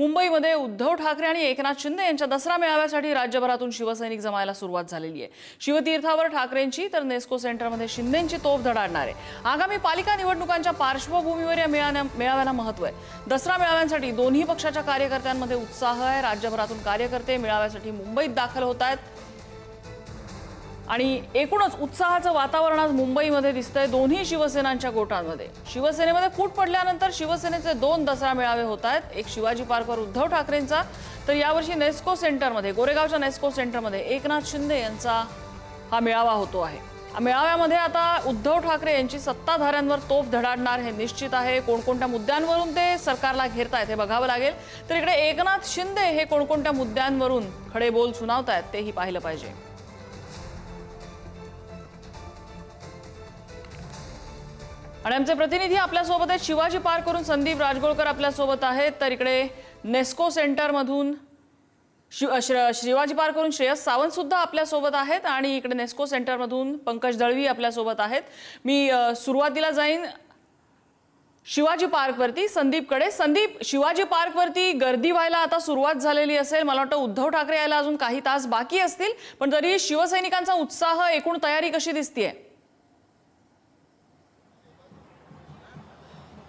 मुंबईमध्ये उद्धव ठाकरे आणि एकनाथ शिंदे यांच्या दसरा मेळाव्यासाठी राज्यभरातून शिवसैनिक जमायला सुरुवात झालेली आहे. शिवतीर्थावर ठाकरेंची तर नेस्को सेंटरमध्ये शिंदेंची तोफ धडाडणार आहे. आगामी पालिका निवडणुकांच्या पार्श्वभूमीवर या मेळाव्या मेळाव्याला महत्त्व आहे. दसरा मेळाव्यांसाठी दोन्ही पक्षाच्या कार्यकर्त्यांमध्ये उत्साह आहे. राज्यभरातून कार्यकर्ते मेळाव्यासाठी मुंबईत दाखल होत आहेत. आणि एकूणच उत्साहाचं वातावरण आज मुंबईमध्ये दिसतंय. दोन्ही शिवसेनांच्या गोटांमध्ये. शिवसेनेमध्ये फूट पडल्यानंतर शिवसेनेचे दोन दसरा मेळावे होत आहेत. एक शिवाजी पार्कवर उद्धव ठाकरेंचा तर यावर्षी नेस्को सेंटरमध्ये गोरेगावच्या नेस्को सेंटरमध्ये एकनाथ शिंदे यांचा हा मेळावा होतो आहे. मेळाव्यामध्ये आता उद्धव ठाकरे यांची सत्ताधाऱ्यांवर तोफ धडाडणार हे निश्चित आहे. कोणकोणत्या मुद्द्यांवरून ते सरकारला घेरतायत हे बघावं लागेल. तर इकडे एकनाथ शिंदे हे कोणकोणत्या मुद्द्यांवरून खडे बोल सुनावतायत तेही पाहिलं पाहिजे. आणि आमचे प्रतिनिधी आपल्यासोबत आहेत. शिवाजी पार्कवरून संदीप राजगोळकर आपल्यासोबत आहेत. तर इकडे नेस्को सेंटरमधून शिव श्र- शिवाजी पार्कवरून श्रेयस सावंत सुद्धा आपल्यासोबत आहेत. आणि इकडे नेस्को सेंटरमधून पंकज दळवी आपल्यासोबत आहेत. मी सुरुवातीला जाईन शिवाजी पार्कवरती संदीपकडे. संदीप शिवाजी पार्कवरती गर्दी व्हायला आता सुरुवात झालेली असेल. मला वाटतं उद्धव ठाकरे यायला अजून काही तास बाकी असतील. पण तरी शिवसैनिकांचा उत्साह एकूण तयारी कशी दिसतीये?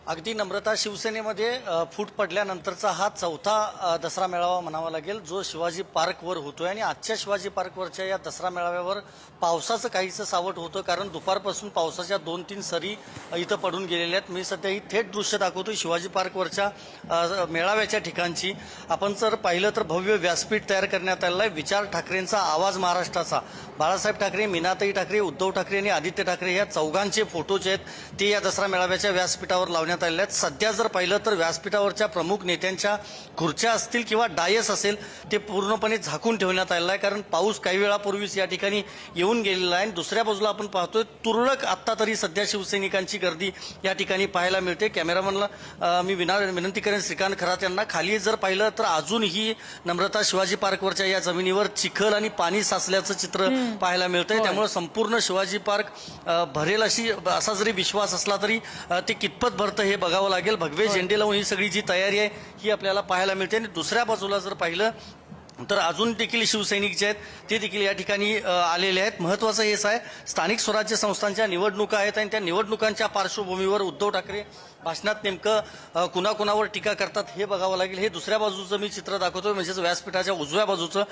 अगदी नम्रता शिवसेनेमध्ये फूट पडल्यानंतरचा हा चौथा दसरा मेळावा म्हणावा लागेल जो शिवाजी पार्कवर होतोय. आणि आजच्या शिवाजी पार्कवरच्या या दसरा मेळाव्यावर पावसाचं काहीसं सावट होतं कारण दुपारपासून पावसाच्या दोन तीन सरी इथं पडून गेलेल्या आहेत. मी सध्या ही थेट दृश्य दाखवतो शिवाजी पार्कवरच्या मेळाव्याच्या ठिकाणची. आपण जर पाहिलं तर भव्य व्यासपीठ तयार करण्यात आलेलं आहे. विचार ठाकरेंचा आवाज महाराष्ट्राचा. बाळासाहेब ठाकरे मीनाताई ठाकरे उद्धव ठाकरे आणि आदित्य ठाकरे या चौघांचे फोटो जे आहेत. ते या दसरा मेळाव्याच्या व्यासपीठावर लावण्यात आलेले आहेत. सध्या जर पाहिलं तर व्यासपीठावरच्या प्रमुख नेत्यांच्या खुर्च्या असतील किंवा डायस असेल ते पूर्णपणे झाकून ठेवण्यात आलेलं आहे. कारण पाऊस काही वेळापूर्वीच या ठिकाणी येऊन गेलेला आहे. आणि दुसऱ्या बाजूला आपण पाहतोय तुरळक आत्ता तरी सध्या शिवसैनिकांची गर्दी या ठिकाणी पाहायला मिळते. कॅमेरामनला मी विना विनंती करेन श्रीकांत खरात यांना. खाली जर पाहिलं तर अजूनही नम्रता शिवाजी पार्कवरच्या या जमिनीवर चिखल आणि पाणी साचल्याचं चित्र पाहायला मिळतंय. त्यामुळे संपूर्ण शिवाजी पार्क भरेल अशी असा जरी विश्वास असला तरी ते कितपत भरतं हे बघावं लागेल. भगवे झेंडे लावून ही सगळी जी तयारी आहे ही आपल्याला पाहायला मिळते. आणि दुसऱ्या बाजूला जर पाहिलं तर अजून देखील शिवसैनिक जे आहेत ते देखील या ठिकाणी आलेले आहेत. महत्वाचं हेच आहे स्थानिक स्वराज्य संस्थांच्या निवडणुका आहेत आणि त्या निवडणुकांच्या पार्श्वभूमीवर उद्धव ठाकरे भाषणात नेमकं कुणाकुणावर टीका करतात हे बघावं लागेल. हे दुसऱ्या बाजूचं मी चित्र दाखवतोय म्हणजेच व्यासपीठाच्या उजव्या बाजूचं.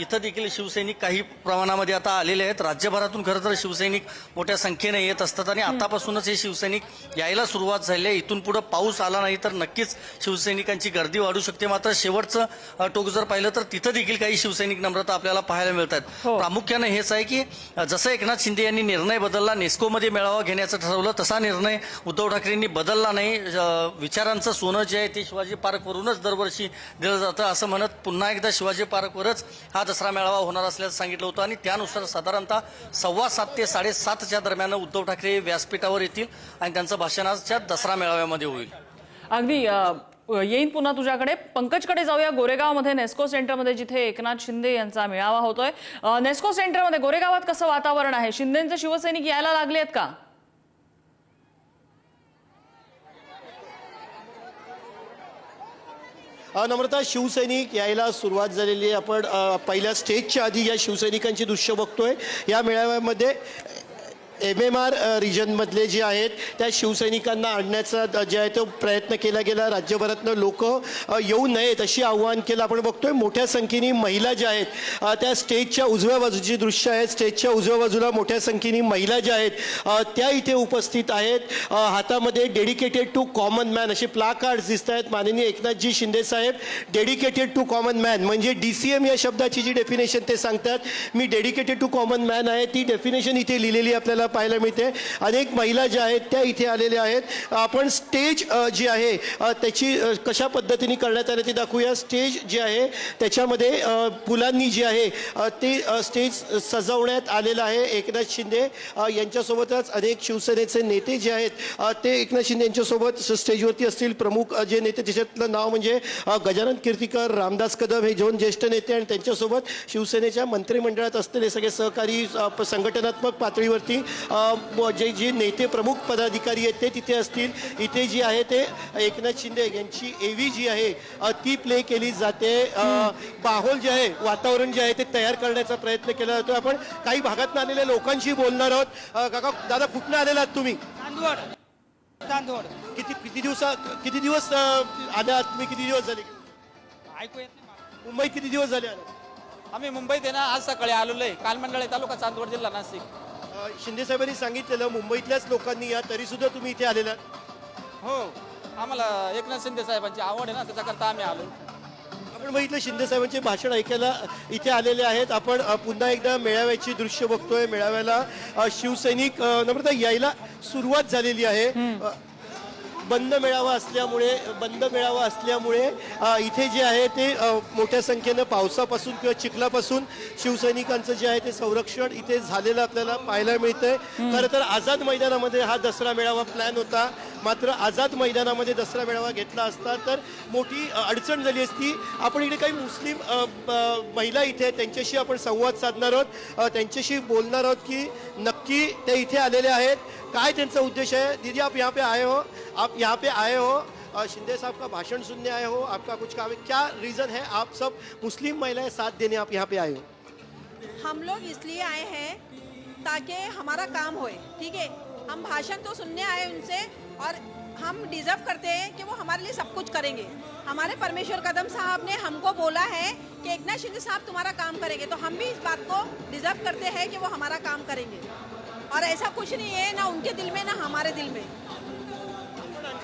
इथं देखील शिवसैनिक काही प्रमाणामध्ये आता आलेले आहेत. राज्यभरातून खरं तर शिवसैनिक मोठ्या संख्येने येत असतात आणि आतापासूनच हे शिवसैनिक यायला सुरुवात झाली आहे. इथून पुढे पाऊस आला नाही तर नक्कीच शिवसैनिकांची गर्दी वाढू शकते. मात्र शेवटचं टोक जर पाहिलं तर तिथं देखील काही शिवसैनिक नम्रता आपल्याला पाहायला मिळतात. हो. प्रामुख्यानं हेच आहे की जसं एकनाथ शिंदे यांनी निर्णय बदलला नेस्कोमध्ये मेळावा घेण्याचं ठरवलं तसा निर्णय उद्धव ठाकरेंनी बदलला नाही. विचारांचं सोनं जे आहे ते शिवाजी पार्कवरूनच दरवर्षी दिलं जातं असं म्हणत पुन्हा एकदा शिवाजी पार्कवरच हा दसरा मेळावा होणार असल्याचं सांगितलं होतं आणि त्यानुसार साधारणतः सव्वा सात ते साडेसातच्या दरम्यान उद्धव ठाकरे व्यासपीठावर येतील आणि त्यांचं भाषण आजच्या दसरा मेळाव्यामध्ये होईल. अगदी येईन पुन्हा तुझ्याकडे. पंकजकडे जाऊया गोरेगावमध्ये नेस्को सेंटरमध्ये जिथे एकनाथ शिंदे यांचा मेळावा होतोय. नेस्को सेंटरमध्ये गोरेगावात कसं वातावरण आहे? शिंदेंचे शिवसैनिक यायला लागले आहेत का? नम्रता शिवसैनिक यायला सुरुवात झालेली आहे. आपण पहिल्या स्टेजच्या आधी या शिवसैनिकांची दृश्य बघतोय. या मेळाव्यामध्ये एम एम आर रिजनमधले जे आहेत त्या शिवसैनिकांना आणण्याचा जे आहे तो प्रयत्न केला गेला. राज्यभरातनं लोक येऊ नयेत अशी आव्हान केलं आपण बघतोय. मोठ्या संख्येने महिला ज्या आहेत त्या स्टेजच्या उजव्या बाजूची दृश्य आहेत स्टेजच्या उजव्या बाजूला मोठ्या संख्येने महिला ज्या आहेत त्या इथे उपस्थित आहेत. हातामध्ये डेडिकेटेड टू कॉमन मॅन असे प्ला कार्ड्स दिसत आहेत. माननीय एकनाथजी शिंदे साहेब डेडिकेटेड टू कॉमन मॅन म्हणजे डी सी एम या शब्दाची जी डेफिनेशन ते सांगतात मी डेडिकेटेड टू कॉमन मॅन आहे ती डेफिनेशन इथे लिहिलेली आपल्याला पाहायला मिळते. अनेक महिला ज्या आहेत त्या इथे आलेल्या आहेत. आपण स्टेज जी आहे त्याची कशा पद्धतीने करण्यात आले ते दाखवूया. स्टेज जे आहे त्याच्यामध्ये फुलांनी जे आहे ते स्टेज सजवण्यात आलेलं आहे. एकनाथ शिंदे यांच्यासोबतच अनेक शिवसेनेचे नेते जे आहेत ते एकनाथ शिंदे यांच्यासोबत स्टेजवरती असतील. प्रमुख जे नेते त्याच्यातलं नाव म्हणजे गजानन कीर्तीकर रामदास कदम हे दोन ज्येष्ठ नेते आणि त्यांच्यासोबत शिवसेनेच्या मंत्रिमंडळात असलेले सगळे सहकारी संघटनात्मक पातळीवरती जे जे नेते प्रमुख पदाधिकारी आहेत ते तिथे असतील. इथे जी आहे ते एकनाथ शिंदे यांची एवी जी आहे ती प्ले केली जाते. माहोल जे आहे वातावरण जे आहे ते तयार करण्याचा प्रयत्न केला जातो. आपण काही भागातून आलेल्या लोकांशी बोलणार आहोत. काका दादा कुठनं आलेला आहात तुम्ही? किती किती दिवसा किती दिवस अ, आले आहात तुम्ही? किती दिवस झाले? ऐकू येत नाही. मुंबईत किती दिवस झाले आम्ही मुंबईत आहे ना आज सकाळी आलेलो आहे. कालमंडळ तालुका चांदवड जिल्हा नाशिक. शिंदे साहेबांनी सांगितलेलं मुंबईतल्याच लोकांनी या तरी सुद्धा तुम्ही इथे आलेला. हो आम्हाला एकनाथ शिंदे साहेबांची आवड आहे ना त्याच्याकरता आम्ही आलो. आपण बघितलं शिंदे साहेबांचे भाषण ऐकायला इथे आलेले आहेत. आपण पुन्हा एकदा मेळाव्याची दृश्य बघतोय. मेळाव्याला शिवसैनिक नम्रता यायला सुरुवात झालेली आहे. बंद मेळावा असल्यामुळे बंद मेळावा असल्यामुळे इथे जे आहे ते मोठ्या संख्येनं पावसापासून किंवा चिखलापासून शिवसैनिकांचं जे आहे ते संरक्षण इथे झालेलं आपल्याला पाहायला मिळतंय. खरं तर आझाद मैदानामध्ये हा दसरा मेळावा प्लॅन होता. मात्र आझाद मैदानामध्ये दसरा मेळावा घेतला असता तर मोठी अडचण झाली असती. आपण इकडे काही मुस्लिम महिला इथे त्यांच्याशी आपण संवाद साधणार आहोत. त्यांच्याशी बोलणार आहोत की नक्की ते इथे आलेले आहेत. काय त्यांचा उद्देश है दीदी आप यहाँ पे आए हो. आप यहाँ पे आए हो. शिंदे साहब का भाषण सुनने आए हो. आपका कुछ काम है। क्या रीज़न है आप सब मुस्लिम महिलाएं साथ देने आप यहाँ पे आए हो? हम लोग इसलिए आए हैं ताकि हमारा काम होए ठीक है? हम भाषण तो सुनने आए उनसे और हम डिजर्व करते हैं कि वो हमारे लिए सब कुछ करेंगे। हमारे परमेश्वर कदम साहब ने हमको बोला है कि एक नाथ शिंदे साहब तुम्हारा काम करेंगे। तो हम भी इस बात को डिजर्व करते हैं कि वो हमारा काम करेंगे। और ऐसा कुछ नहीं है ना उनके दिल में, ना हमारे दिल में।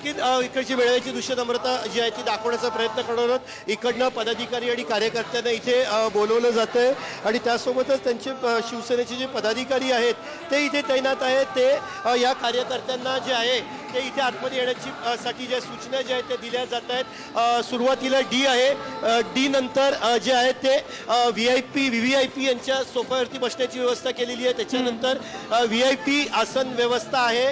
आणखी इकडची मेळाव्याची दृश्य नम्रता जी आहे ती दाखवण्याचा प्रयत्न करणार आहोत. इकडनं पदाधिकारी आणि कार्यकर्त्यांना इथे बोलवलं जातं आहे आणि त्यासोबतच त्यांचे शिवसेनेचे जे पदाधिकारी आहेत ते इथे तैनात आहेत. ते या कार्यकर्त्यांना जे आहे ते इथे आतमध्ये येण्याची साठी ज्या सूचना ज्या आहेत त्या दिल्या जात आहेत. सुरुवातीला डी आहे डी नंतर जे आहे ते V I P V V I P यांच्या सोफ्यावरती बसण्याची व्यवस्था केलेली आहे. त्याच्यानंतर व्ही आय पी आसन व्यवस्था आहे.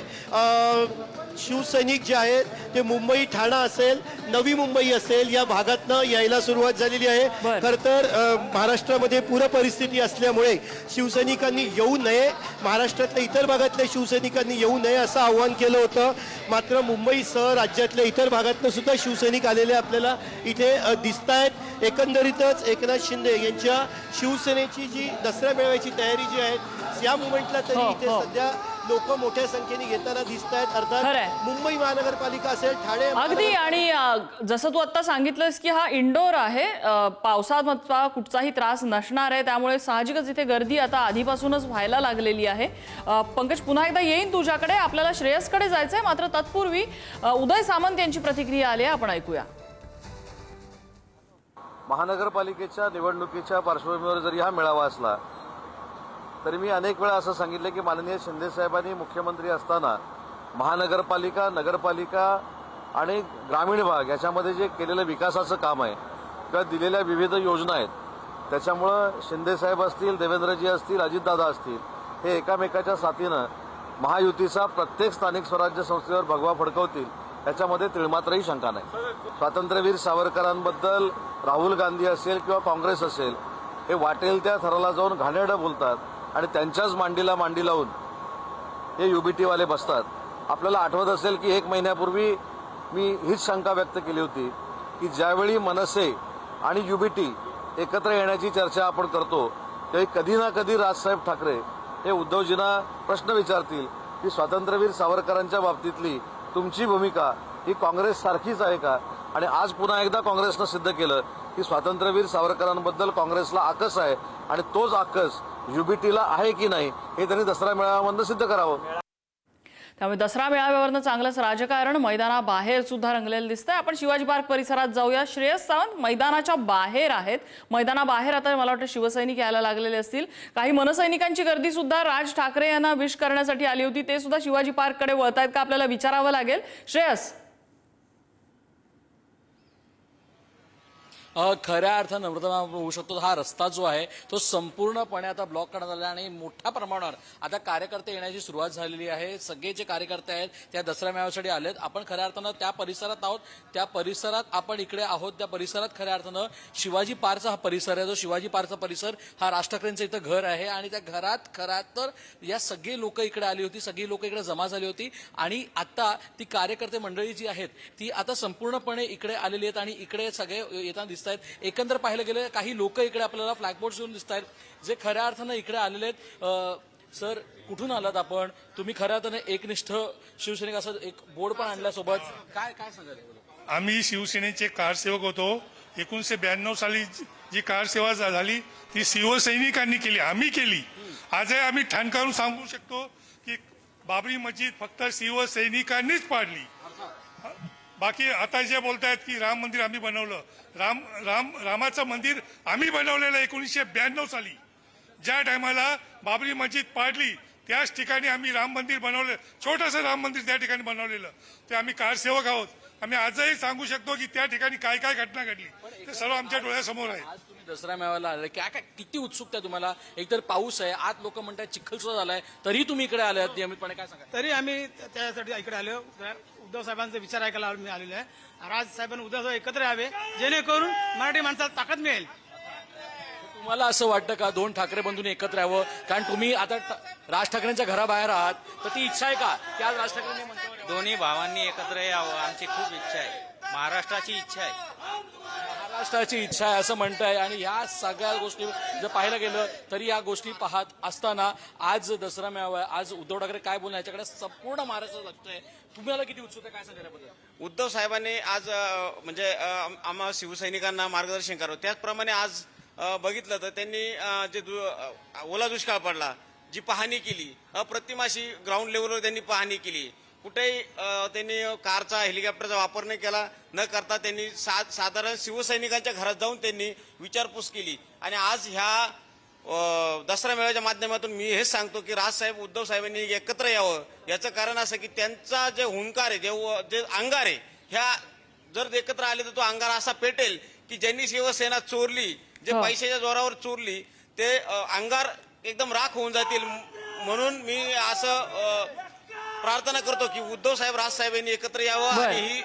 शिवसैनिक जे आहेत ते मुंबई ठाणा असेल नवी मुंबई असेल या भागातनं यायला सुरुवात झालेली आहे. खर तर महाराष्ट्रामध्ये पूर परिस्थिती असल्यामुळे शिवसैनिकांनी येऊ नये महाराष्ट्रातल्या इतर भागातल्या शिवसैनिकांनी येऊ नये असं आव्हान केलं होतं मात्र मुंबईसह राज्यातल्या इतर भागातनं सुद्धा शिवसैनिक आलेले आपल्याला इथे दिसत आहेत एकंदरीतच एकनाथ शिंदे यांच्या शिवसेनेची जी दसऱ्या मेळाव्याची तयारी जी आहे या मुमेंटला तरी हो, इथे हो. सध्या लोक मोठ्या संख्येने घेताना दिसत आहेत अर्थात. मुंबई महानगरपालिका असेल ठाणे अगदी आणि जसं तू आता सांगितलंस की हा इंडोर आहे पावसामधला कुठचाही त्रास नसणार आहे. त्यामुळे साहजिकच इथे गर्दी आता आधीपासूनच व्हायला लागलेली आहे. पंकज पुन्हा एकदा येईन तुझ्याकडे. आपल्याला श्रेयसकडे जायचंय. मात्र तत्पूर्वी उदय सामंत यांची प्रतिक्रिया आली आहे. आपण ऐकूया. महानगरपालिकेच्या निवडणुकीच्या पार्श्वभूमीवर जरी हा मेळावा असला तरी मी अनेक वेळा असं सांगितलं की माननीय शिंदे साहेबांनी मुख्यमंत्री असताना महानगरपालिका नगरपालिका आणि ग्रामीण भाग याच्यामध्ये जे केलेलं विकासाचं काम आहे किंवा दिलेल्या विविध योजना आहेत त्याच्यामुळं शिंदेसाहेब असतील देवेंद्रजी असतील अजितदादा असतील हे एकामेकाच्या साथीनं महायुतीचा प्रत्येक स्थानिक स्वराज्य संस्थेवर भगवा फडकवतील याच्यामध्ये तिळमात्रही शंका नाही. स्वातंत्र्यवीर सावरकरांबद्दल राहुल गांधी असेल किंवा काँग्रेस असेल हे वाटेल त्या थराला जाऊन घाणेरडं बोलतात. आणि त्यांच्याच मांडीला मांडी लावून हे युबीटीवाले बसतात. आपल्याला आठवत असेल की एक महिन्यापूर्वी मी हीच शंका व्यक्त केली होती की ज्यावेळी मनसे आणि युबीटी एकत्र येण्याची चर्चा आपण करतो त्यावेळी कधी ना कधी राजसाहेब ठाकरे हे उद्धवजींना प्रश्न विचारतील की स्वातंत्र्यवीर सावरकरांच्या बाबतीतली तुमची भूमिका ही काँग्रेस सारखीच आहे का? आणि आज पुन्हा एकदा काँग्रेसनं सिद्ध केलं की स्वातंत्र्यवीर सावरकरांबद्दल काँग्रेसला आकस आहे आणि तोच आकस युबीटीला आहे की नाही हे त्यांनी दसरा मेळाव्यामधनं सिद्ध करावं. त्यामुळे दसरा मेळाव्यावरनं चांगलंच राजकारण मैदानाबाहेर सुद्धा रंगलेलं दिसतंय. आपण शिवाजी पार्क परिसरात जाऊया. श्रेयस सावंत मैदानाच्या बाहेर आहेत. मैदानाबाहेर आता मला वाटतं शिवसैनिक यायला लागलेले असतील. काही मनसैनिकांची गर्दी सुद्धा राज ठाकरे यांना विश करण्यासाठी आली होती. ते सुद्धा शिवाजी पार्ककडे वळत आहेत का आपल्याला विचारावं लागेल. श्रेयस. खऱ्या अर्थानं नम्रता होऊ शकतो हा रस्ता जो आहे तो संपूर्णपणे आता ब्लॉक करण्यात आला आहे आणि मोठ्या प्रमाणावर आता कार्यकर्ते येण्याची सुरुवात झालेली आहे. सगळे जे कार्यकर्ते आहेत त्या दसऱ्या मेळाव्यासाठी आलेत. आपण खऱ्या अर्थानं त्या परिसरात आहोत. त्या परिसरात आपण इकडे आहोत. त्या परिसरात खऱ्या अर्थानं शिवाजी पार्कचा हा परिसर आहे. जो शिवाजी पार्कचा परिसर हा राज ठाकरेंचं इथं घर आहे आणि त्या घरात खरा तर या सगळी लोक इकडे आली होती. सगळी लोक इकडे जमा झाली होती आणि आता ती कार्यकर्ते मंडळी जी आहेत ती आता संपूर्णपणे इकडे आलेली आहेत आणि इकडे सगळे येताना दिसत आहेत एकंदर पाहिलं गेलं काही लोक इकडे आपल्याला फ्लॅगबोर्ड घेऊन दिसत आहेत जे खऱ्या अर्थानं इकडे आलेले आहेत. सर कुठून आलात आपण? तुम्ही खऱ्या अर्थानं एकनिष्ठ शिवसैनिक असं एक बोर्ड पण आणल्यासोबत. काय काय सांगाल आम्ही शिवसेनेचे कारसेवक होतो. एकोणीसशे ब्याण्णव साली जी- कारसेवा झाली ती शिवसैनिकांनी केली आम्ही केली. आजही आम्ही ठाणकारून सांगू शकतो की बाबरी मस्जिद फक्त शिवसैनिकांनीच पाडली. बाकी आता जे बोलतायत की राम मंदिर आम्ही बनवलं राम राम रामाचं मंदिर आम्ही बनवलेलं एकोणीसशे ब्याण्णव साली. ज्या टायमाला बाबरी मस्जिद पाडली त्याच ठिकाणी आम्ही राम मंदिर बनवलं छोटंसं राम मंदिर त्या ठिकाणी बनवलेलं. ते आम्ही कारसेवक आहोत. आम्ही आजही सांगू शकतो की त्या ठिकाणी काय काय घटना घडली. ते सर्व आमच्या डोळ्यासमोर आहे. आज तुम्ही दसरा मेळाव्याला आले. काय काय किती उत्सुकता आहे तुम्हाला? एकतर पाऊस आहे आज लोक म्हणतात चिखल सुद्धा झालाय तरी तुम्ही इकडे आले नियमितपणे. काय सांगा तरी आम्ही त्या- त्यासाठी इकडे आलो. उद्धव साहेबांचा विचार ऐकायला आम्ही आलेलो आहे. राज साहेबांनी उद्धव साहेब एकत्र यावे जेणेकरून मराठी माणसाला ताकद मिळेल. तुम्हाला असं वाटतं का दोन ठाकरे बंधूंनी एकत्र यावं? कारण तुम्ही आता राज ठाकरेंच्या घराबाहेर आहात. तर ती इच्छा आहे का? की आज राज ठाकरेंनी यावं? दोन्ही भावांनी एकत्र यावं आमची खूप इच्छा आहे. महाराष्ट्राची इच्छा आहे. महाराष्ट्राची इच्छा आहे असं म्हणताय. आणि ह्या सगळ्या गोष्टी जर पाहायला गेलं तरी या गोष्टी पाहत असताना आज दसरा मेळावा आहे. आज उद्धव ठाकरे काय बोलणार? याच्याकडे संपूर्ण महाराष्ट्र लक्ष आहे. तुम्हाला किती उत्सुक आहे? काय सांगा याबद्दल उद्धव साहेबांनी आज म्हणजे आम्हा शिवसैनिकांना मार्गदर्शन करावं. त्याचप्रमाणे आज बघितलं तर त्यांनी जे दु- ओला दुष्काळ पडला जी पाहणी केली अप्रतिम अशी ग्राउंड लेवलवर त्यांनी पाहणी केली. कुठेही त्यांनी कारचा हेलिकॉप्टरचा वापर नाही केला न करता त्यांनी सा साधारण शिवसैनिकांच्या घरात जाऊन त्यांनी विचारपूस केली. आणि आज ह्या दसरा मेळाव्याच्या माध्यमातून मी हेच सांगतो की राजसाहेब उद्धव साहेबांनी एकत्र यावं याचं कारण असं की त्यांचा जे हुंकार आहे जे जे अंगार आहे ह्या जर एकत्र आले तर तो अंगार असा पेटेल की ज्यांनी शिवसेना चोरली जे हो. पैशाच्या जोरावर चोरली ते अंगार एकदम राख होऊन जातील म्हणून मी असं प्रार्थना करतो की उद्धव साहेब राजसाहेब यांनी एकत्र यावं. आणि ही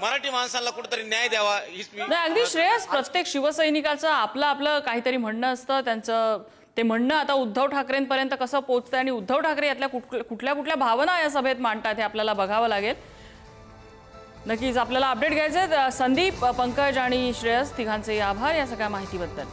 मराठी माणसाला कुठेतरी न्याय द्यावा हीच मी नाही अगदी श्रेयस प्रत्येक शिवसैनिकाचं आपलं आपलं काहीतरी म्हणणं असतं त्यांचं ते म्हणणं आता उद्धव ठाकरेंपर्यंत कसं पोहोचतं आणि उद्धव ठाकरे यातल्या कुठ- कुठल्या कुठल्या भावना या सभेत मांडतात हे आपल्याला बघावं लागेल. नक्कीच आपल्याला अपडेट घ्यायचे संदीप पंकज आणि श्रेयस तिघांचे आभार या सगळ्या माहितीबद्दल.